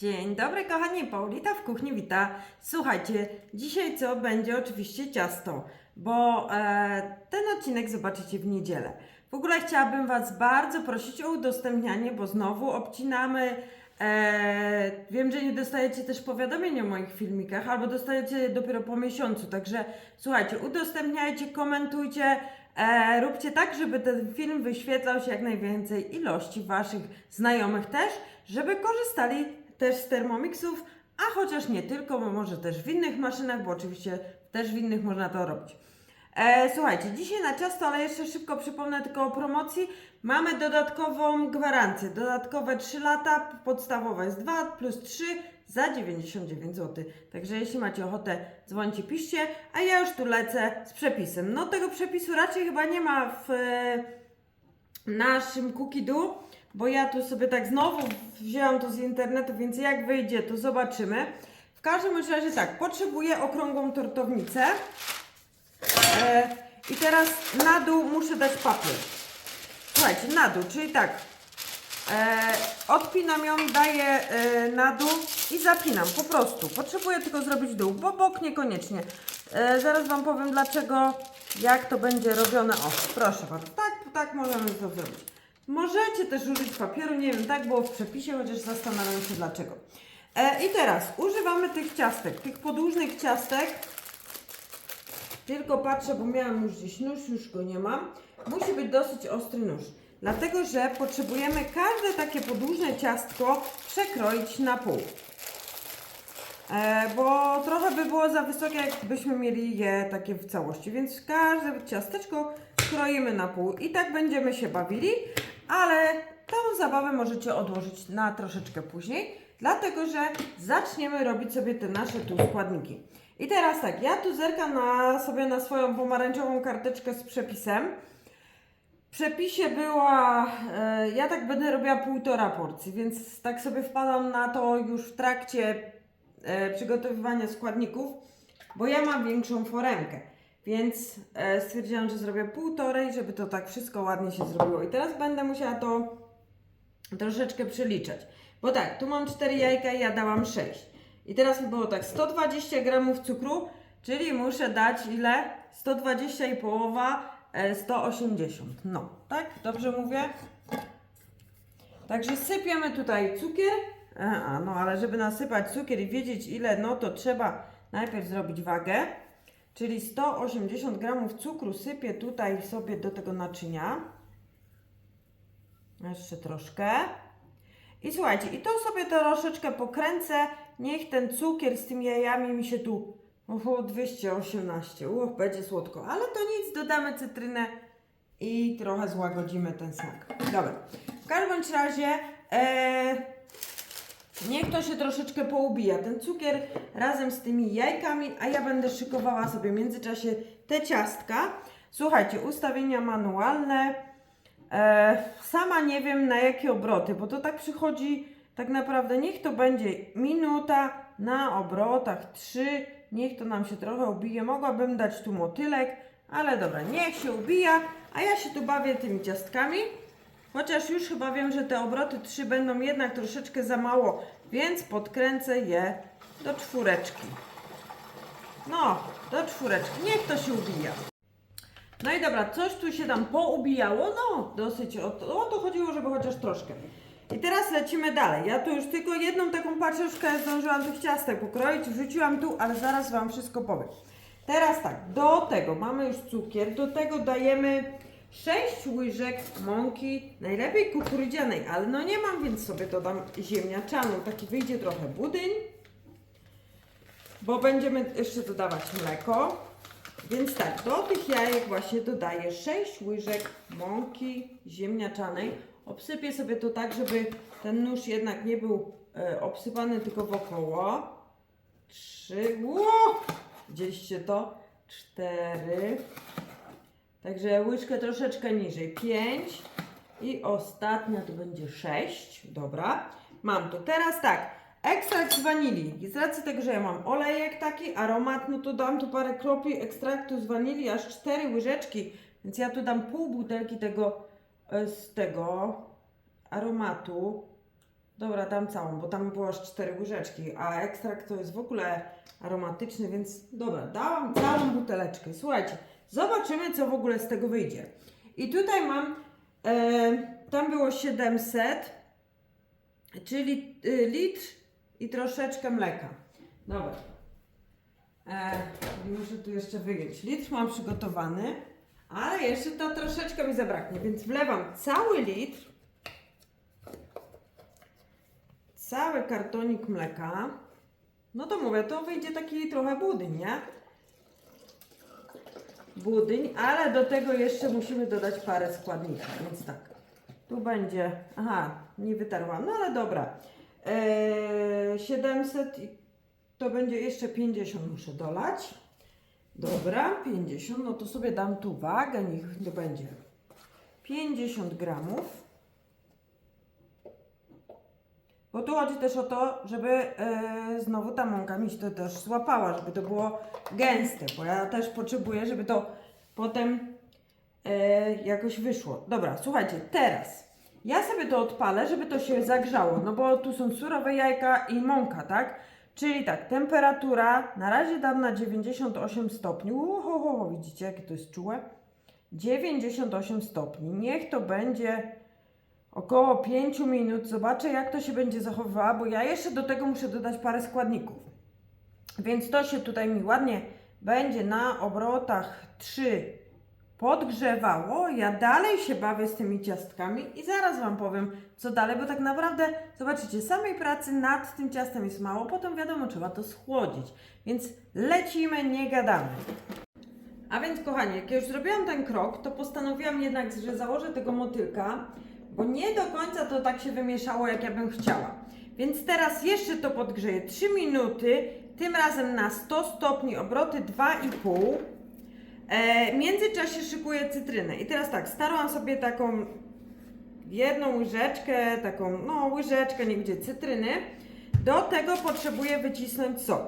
Dzień dobry kochani, Paulita w kuchni wita. Słuchajcie, dzisiaj co będzie oczywiście ciasto, bo e, ten odcinek zobaczycie w niedzielę. W ogóle chciałabym Was bardzo prosić o udostępnianie, bo znowu obcinamy. E, wiem, że nie dostajecie też powiadomień o moich filmikach, albo dostajecie dopiero po miesiącu, także słuchajcie, udostępniajcie, komentujcie, e, róbcie tak, żeby ten film wyświetlał się jak najwięcej ilości Waszych znajomych też, żeby korzystali też z Thermomixów, a chociaż nie tylko, bo może też w innych maszynach, bo oczywiście też w innych można to robić. E, słuchajcie, dzisiaj na ciasto, ale jeszcze szybko przypomnę tylko o promocji. Mamy dodatkową gwarancję. Dodatkowe 3 lata, podstawowa jest 2 plus 3 za 99 zł. Także jeśli macie ochotę, dzwońcie, piszcie, a ja już tu lecę z przepisem. No tego przepisu raczej chyba nie ma w e, naszym cookie-do, bo ja tu sobie tak znowu wzięłam to z internetu, więc jak wyjdzie, to zobaczymy. W każdym razie tak, potrzebuję okrągłą tortownicę. E, I teraz na dół muszę dać papier. Słuchajcie, na dół, czyli tak. E, odpinam ją, daję e, na dół i zapinam po prostu. Potrzebuję tylko zrobić dół, bo bok niekoniecznie. E, zaraz Wam powiem dlaczego, jak to będzie robione. O, proszę bardzo, tak, tak możemy to zrobić. Możecie też użyć papieru, nie wiem, tak było w przepisie, chociaż zastanawiam się dlaczego. E, I teraz używamy tych ciastek, tych podłużnych ciastek. Tylko patrzę, bo miałam już gdzieś nóż, już go nie mam. Musi być dosyć ostry nóż. Dlatego, że potrzebujemy każde takie podłużne ciastko przekroić na pół. E, bo trochę by było za wysokie, jakbyśmy mieli je takie w całości. Więc każde ciasteczko kroimy na pół. I tak będziemy się bawili, ale tą zabawę możecie odłożyć na troszeczkę później, dlatego że zaczniemy robić sobie te nasze tu składniki. I teraz tak, ja tu zerkam na, sobie na swoją pomarańczową karteczkę z przepisem. W przepisie była, e, ja tak będę robiła półtora porcji, więc tak sobie wpadam na to już w trakcie e, przygotowywania składników, bo ja mam większą foremkę, więc e, stwierdziłam, że zrobię półtorej, żeby to tak wszystko ładnie się zrobiło. I teraz będę musiała to troszeczkę przeliczać, bo tak, tu mam 4 jajka i ja dałam 6. I teraz mi było tak, 120 gramów cukru, czyli muszę dać ile? 120 i połowa, e, 180. No, tak? Dobrze mówię? Także sypiemy tutaj cukier. E, A, no ale żeby nasypać cukier i wiedzieć ile, no to trzeba najpierw zrobić wagę. Czyli 180 gramów cukru sypię tutaj sobie do tego naczynia. Jeszcze troszkę. I słuchajcie, i to sobie troszeczkę pokręcę. Niech ten cukier z tymi jajami mi się tu. Oho, 218. Uch, będzie słodko. Ale to nic, dodamy cytrynę i trochę złagodzimy ten smak. Dobra. W każdym razie e, niech to się troszeczkę poubija. Ten cukier razem z tymi jajkami, a ja będę szykowała sobie w międzyczasie te ciastka. Słuchajcie, ustawienia manualne. E, sama nie wiem na jakie obroty, bo to tak przychodzi tak naprawdę. Niech to będzie minuta na obrotach 3. Niech to nam się trochę ubije. Mogłabym dać tu motylek, ale dobra, niech się ubija, a ja się tu bawię tymi ciastkami. Chociaż już chyba wiem, że te obroty 3 będą jednak troszeczkę za mało, więc podkręcę je do czwóreczki. No, do czwóreczki. Niech to się ubija. No i dobra, coś tu się tam poubijało, no dosyć o to, o to chodziło, żeby chociaż troszkę. I teraz lecimy dalej. Ja tu już tylko jedną taką paczuszkę zdążyłam tych ciastek pokroić, wrzuciłam tu, ale zaraz Wam wszystko powiem. Teraz tak, do tego mamy już cukier, do tego dajemy 6 łyżek mąki, najlepiej kukurydzianej, ale no nie mam, więc sobie dodam ziemniaczaną, taki wyjdzie trochę budyń, bo będziemy jeszcze dodawać mleko. Więc tak, do tych jajek właśnie dodaję 6 łyżek mąki ziemniaczanej. Obsypię sobie to tak, żeby ten nóż jednak nie był e, obsypany tylko wokoło. 3, ło! Widzieliście to? 4. Także łyżkę troszeczkę niżej. 5. I ostatnia to będzie 6. Dobra. Mam to. Teraz tak. Ekstrakt z wanilii. Z racji tego, że ja mam olejek taki, aromat, no to dam tu parę kropli ekstraktu z wanilii, aż 4 łyżeczki. Więc ja tu dam pół butelki tego, e, z tego aromatu. Dobra, dam całą, bo tam było aż cztery łyżeczki, a ekstrakt to jest w ogóle aromatyczny, więc dobra, dałam całą buteleczkę. Słuchajcie, zobaczymy, co w ogóle z tego wyjdzie. I tutaj mam, e, tam było 700, czyli y, litr i troszeczkę mleka. Dobra. E, muszę tu jeszcze wyjąć. Litr mam przygotowany, ale jeszcze to troszeczkę mi zabraknie, więc wlewam cały litr, cały kartonik mleka. No to mówię, to wyjdzie taki trochę budyń, nie? Budyń, ale do tego jeszcze musimy dodać parę składników, więc tak. Tu będzie, aha, nie wytarłam, no ale dobra. Eee, 700 i to będzie jeszcze 50 muszę dolać. Dobra, 50, no to sobie dam tu wagę, niech to będzie 50 gramów. Bo tu chodzi też o to, żeby e, znowu ta mąka mi się to też złapała, żeby to było gęste, bo ja też potrzebuję, żeby to potem e, jakoś wyszło. Dobra, słuchajcie, teraz ja sobie to odpalę, żeby to się zagrzało, no bo tu są surowe jajka i mąka, tak? Czyli tak, temperatura na razie dam na 98 stopni. Uhoho, widzicie jakie to jest czułe? 98 stopni. Niech to będzie około 5 minut. Zobaczę jak to się będzie zachowywało, bo ja jeszcze do tego muszę dodać parę składników. Więc to się tutaj mi ładnie będzie na obrotach 3 podgrzewało. Ja dalej się bawię z tymi ciastkami i zaraz Wam powiem, co dalej, bo tak naprawdę, zobaczycie, samej pracy nad tym ciastem jest mało, potem wiadomo, trzeba to schłodzić. Więc lecimy, nie gadamy. A więc, kochani, jak już zrobiłam ten krok, to postanowiłam jednak, że założę tego motylka, bo nie do końca to tak się wymieszało, jak ja bym chciała. Więc teraz jeszcze to podgrzeję 3 minuty, tym razem na 100 stopni, obroty 2,5. E, w międzyczasie szykuję cytrynę. I teraz tak, starłam sobie taką jedną łyżeczkę, taką, no łyżeczkę, nie będzie cytryny. Do tego potrzebuję wycisnąć sok.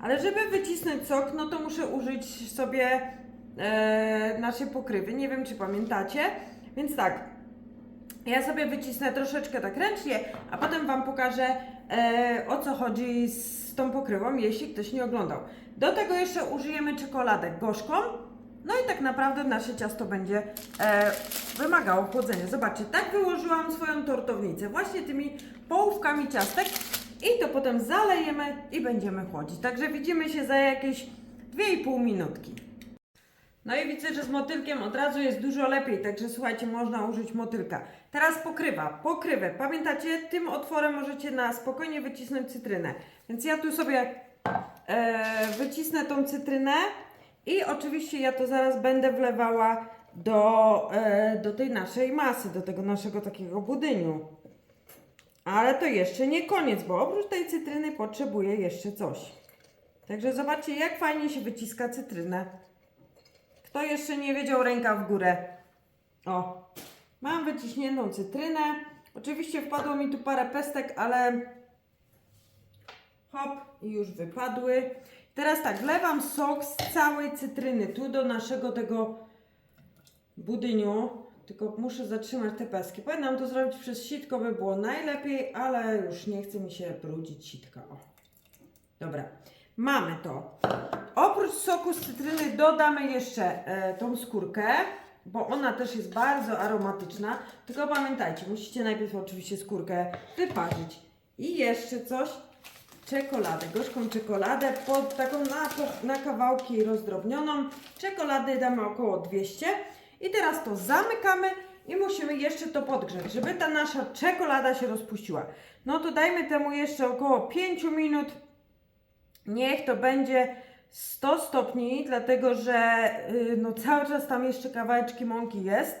Ale żeby wycisnąć sok, no to muszę użyć sobie e, naszej pokrywy. Nie wiem, czy pamiętacie. Więc tak, ja sobie wycisnę troszeczkę tak ręcznie, a potem Wam pokażę e, o co chodzi z tą pokrywą, jeśli ktoś nie oglądał. Do tego jeszcze użyjemy czekoladę gorzką. No i tak naprawdę nasze ciasto będzie e, wymagało chłodzenia. Zobaczcie, tak wyłożyłam swoją tortownicę właśnie tymi połówkami ciastek i to potem zalejemy i będziemy chłodzić. Także widzimy się za jakieś 2,5 minutki. No i widzę, że z motylkiem od razu jest dużo lepiej, także słuchajcie, można użyć motylka. Teraz pokrywa, pokrywę. Pamiętacie, tym otworem możecie na spokojnie wycisnąć cytrynę. Więc ja tu sobie e, wycisnę tą cytrynę i oczywiście ja to zaraz będę wlewała do, e, do tej naszej masy, do tego naszego takiego budyniu. Ale to jeszcze nie koniec, bo oprócz tej cytryny potrzebuję jeszcze coś. Także zobaczcie, jak fajnie się wyciska cytrynę. Kto jeszcze nie wiedział, ręka w górę. O, mam wyciśniętą cytrynę. Oczywiście wpadło mi tu parę pestek, ale hop i już wypadły. Teraz tak, wlewam sok z całej cytryny tu do naszego tego budyniu. Tylko muszę zatrzymać te peski. Powinnam to zrobić przez sitko, by było najlepiej, ale już nie chce mi się brudzić sitka. O. Dobra, mamy to. Oprócz soku z cytryny dodamy jeszcze e, tą skórkę, bo ona też jest bardzo aromatyczna. Tylko pamiętajcie, musicie najpierw oczywiście skórkę wyparzyć. I jeszcze coś, czekoladę, gorzką czekoladę, pod taką na, na kawałki rozdrobnioną. Czekolady damy około 200. I teraz to zamykamy i musimy jeszcze to podgrzać, żeby ta nasza czekolada się rozpuściła. No to dajmy temu jeszcze około 5 minut. Niech to będzie 100 stopni, dlatego że yy, no cały czas tam jeszcze kawałeczki mąki jest.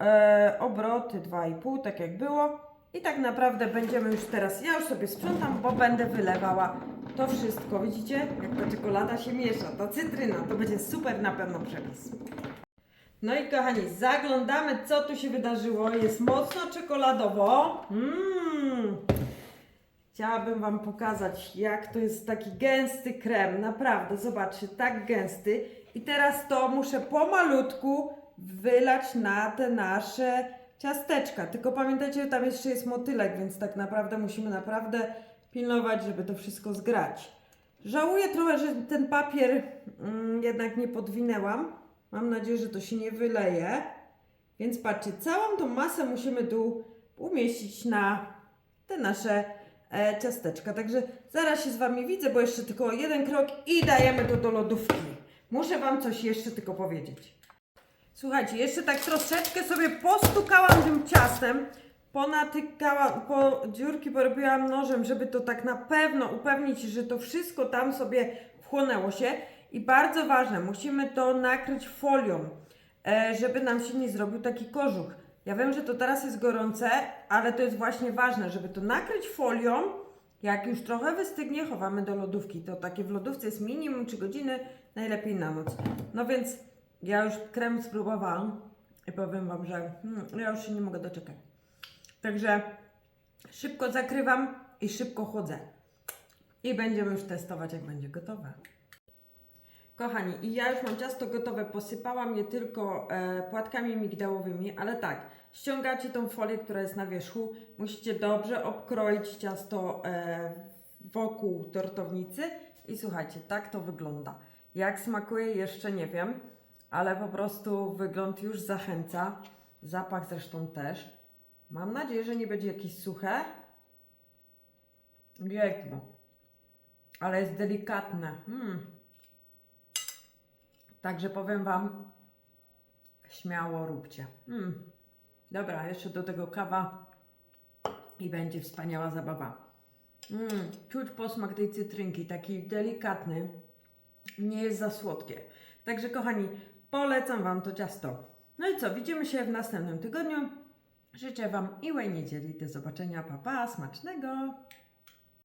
E, obroty 2,5, tak jak było. I tak naprawdę będziemy już teraz, ja już sobie sprzątam, bo będę wylewała to wszystko. Widzicie, jak ta czekolada się miesza, ta cytryna, to będzie super na pewno przepis. No i kochani, zaglądamy co tu się wydarzyło. Jest mocno czekoladowo. Mmm. Chciałabym Wam pokazać, jak to jest taki gęsty krem. Naprawdę, zobaczcie, tak gęsty. I teraz to muszę pomalutku wylać na te nasze ciasteczka. Tylko pamiętajcie, że tam jeszcze jest motylek, więc tak naprawdę musimy naprawdę pilnować, żeby to wszystko zgrać. Żałuję trochę, że ten papier mm, jednak nie podwinęłam. Mam nadzieję, że to się nie wyleje. Więc patrzcie, całą tą masę musimy tu umieścić na te nasze e, ciasteczka. Także zaraz się z Wami widzę, bo jeszcze tylko jeden krok i dajemy to do lodówki. Muszę Wam coś jeszcze tylko powiedzieć. Słuchajcie, jeszcze tak troszeczkę sobie postukałam tym ciastem, ponatykałam, po dziurki porobiłam nożem, żeby to tak na pewno upewnić, że to wszystko tam sobie wchłonęło się. I bardzo ważne, musimy to nakryć folią, e, żeby nam się nie zrobił taki kożuch. Ja wiem, że to teraz jest gorące, ale to jest właśnie ważne, żeby to nakryć folią. Jak już trochę wystygnie, chowamy do lodówki. To takie w lodówce jest minimum 3 godziny, najlepiej na noc. No więc ja już krem spróbowałam i powiem Wam, że hmm, ja już się nie mogę doczekać. Także szybko zakrywam i szybko chłodzę. I będziemy już testować, jak będzie gotowe. Kochani, i ja już mam ciasto gotowe, posypałam je tylko e, płatkami migdałowymi, ale tak, ściągacie tą folię, która jest na wierzchu, musicie dobrze obkroić ciasto e, wokół tortownicy i słuchajcie, tak to wygląda. Jak smakuje jeszcze nie wiem, ale po prostu wygląd już zachęca, zapach zresztą też. Mam nadzieję, że nie będzie jakieś suche. Jejku, ale jest delikatne. Mm. Także powiem Wam, śmiało róbcie. Mm. Dobra, jeszcze do tego kawa i będzie wspaniała zabawa. Mm. Czuć posmak tej cytrynki, taki delikatny, nie jest za słodkie. Także kochani, polecam Wam to ciasto. No i co, widzimy się w następnym tygodniu. Życzę Wam miłej niedzieli. Do zobaczenia, papa, pa, smacznego!